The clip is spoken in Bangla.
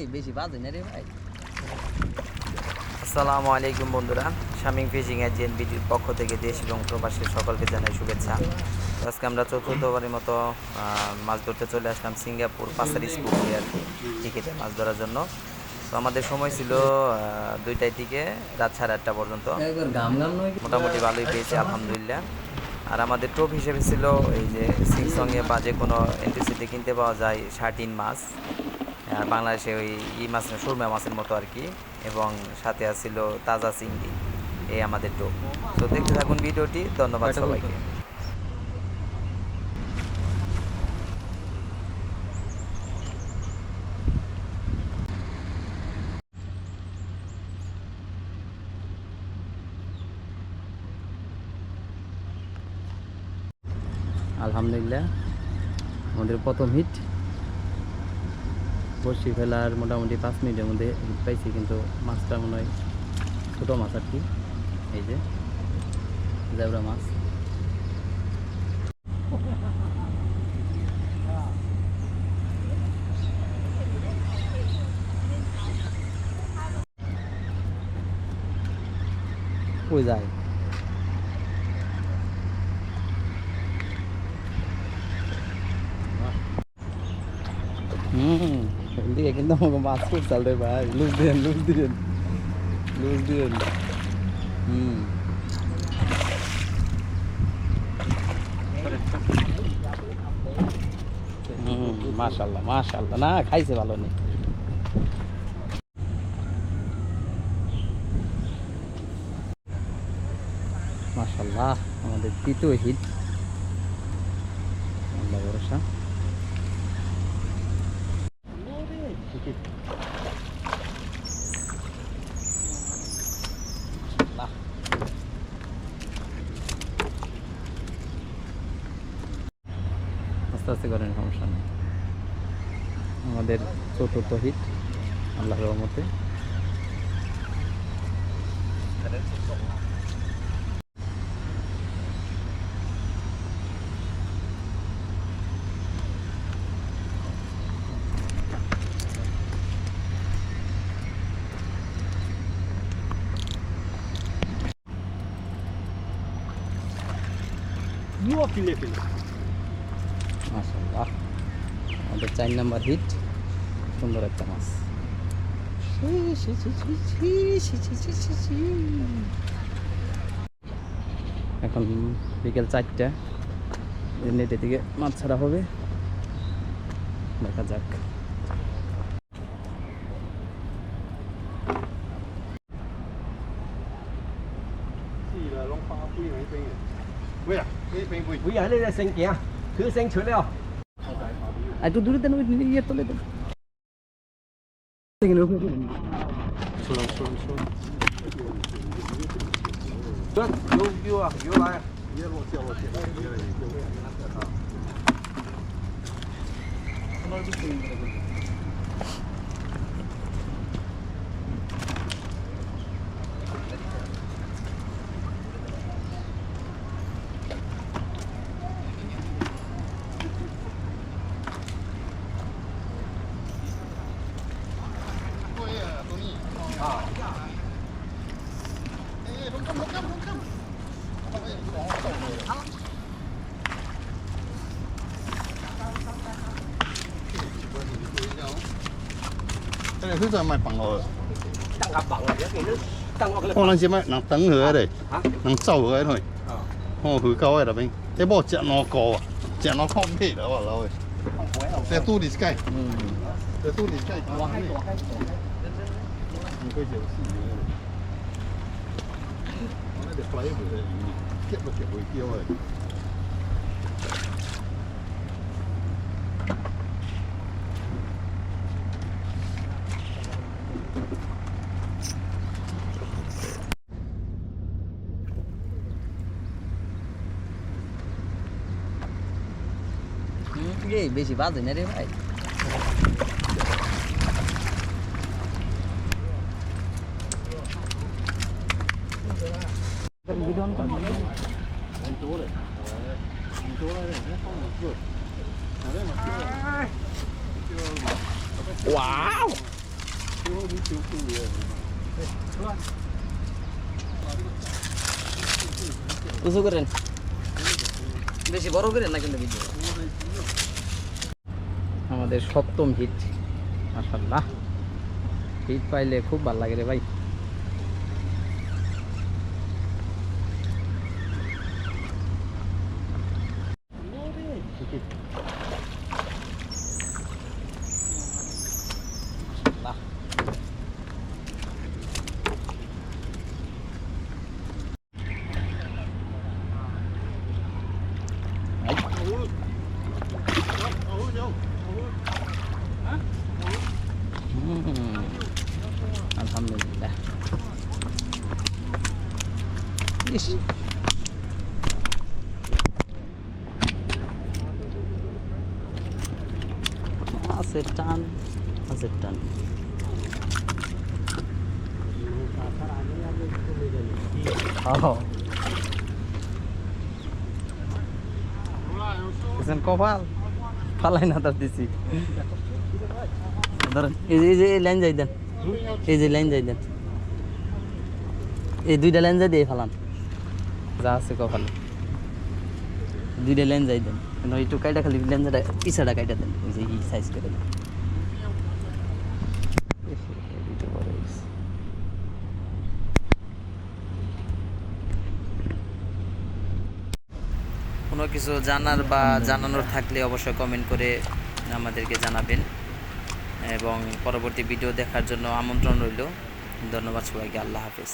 এই বেশি বাজে না রে ভাই? আসসালামু আলাইকুম বন্ধুরা শামিং ফিশিং এজেন্ট বিডির পক্ষ থেকে দেশ এবং প্রবাসীর সকলকে জানাই শুভেচ্ছা। আজকে আমরা চতুর্থবারের মতো মাছ ধরতে চলে আসলাম সিঙ্গাপুর পাসারিস পুকুরে আর কি টিকিটে মাছ ধরার জন্য। তো আমাদের সময় ছিল আহ, দুইটায় থেকে রাত সাড়ে আটটা পর্যন্ত? মোটামুটি ভালোই পেয়েছি আলহামদুলিল্লাহ। আর আমাদের টোপ হিসেবে ছিল এই যে সিংসংয়ে বা যে কোনো এনটিসিতে কিনতে পাওয়া যায় শার্টিন মাছ বাংলাদেশে ওই ই মাছ সুরমা মাছের মতো আর কি এবং সাথে আছিল তাজা চিংড়ি এই আমাদের টোপ তো দেখতে থাকুন ভিডিওটি ধন্যবাদ সবাইকে। আলহামদুলিল্লাহ আমাদের প্রথম হিট বসি ফেলার মোটামুটি পাঁচ মিনিটের মধ্যে পাইছি, কিন্তু মাছটা মনে হয় ছোটো মাছ আর কি। এই যে, জেবরা মাছ। কই যায় হুম এদিকে কিন্তু আমাকে মাছ ফুটসাল রে ভাই লুজ দিন লুজ দিন লুজ হুম। হুম মাশাল্লাহ মাশাল্লাহ না, খাইছে ভালো নেই। মাশাল্লাহ আমাদের দ্বিতীয় হিট আল্লাহ ভরসা। আস্তে আস্তে করেন সমস্যা নেই। আমাদের চতুর্থ হিট আল্লাহ রহমতে। মাশাল্লাহ আমাদের চার নাম্বার হিট সুন্দর একটা মাছ। এখন বিকেল চারটা। নেটে থেকে মাছ ছাড়া হবে। দেখা যাক। quý ở đây là sinh kìa thứ sinh chuối đâu à chú đưa tên nó đi tôi lên sinh được không xuống xuống xuống Good, you, you are, you are. Thank you. cái này thứ giờ mày bằng rồi Tăng áp bằng là cái nước tăng hoặc là không năng chiếm ấy năng tấn hứa đây hả? năng sâu cái thôi Ờ. hồ hứa cao ấy là bên cái bộ chẹn nó cò chẹn nó không thể đó bảo rồi Không khỏe đâu. cái tu đi sky อืม cái tu đi sky Bỏ hai bỏ hai.你 trying to with it and you get look at we feel it. বেশি বাজে Wow. উঁচু করেন। বেশি বড় করেন না কিন্তু ভিডিও? আমাদের সপ্তম হিট মাশাল্লাহ হিট পাইলে খুব ভালো লাগে রে ভাই মাশাআল্লাহ। হুম, আলহামদুলিল্লাহ মাছের টান মাছের টান কপাল? ফালাই না তার দিছি। ধরেন এই যে লাইন যাই দেন। এই যে লাইন যাই দেন। এই দুইটা লাইন যাই দিয়ে ফালান। যা আছে কপালে। দুইটা লাইন যাই দেন। একটু কাইটা খালি লেন্সটা পিছাটা কাইটা দেন। ওই যে এই সাইজ করে দেন। কোনো কিছু জানার বা জানানোর থাকলে অবশ্যই কমেন্ট করে আমাদেরকে জানাবেন। এবং পরবর্তী ভিডিও দেখার জন্য আমন্ত্রণ রইল। ধন্যবাদ সবাইকে আল্লাহ হাফেজ।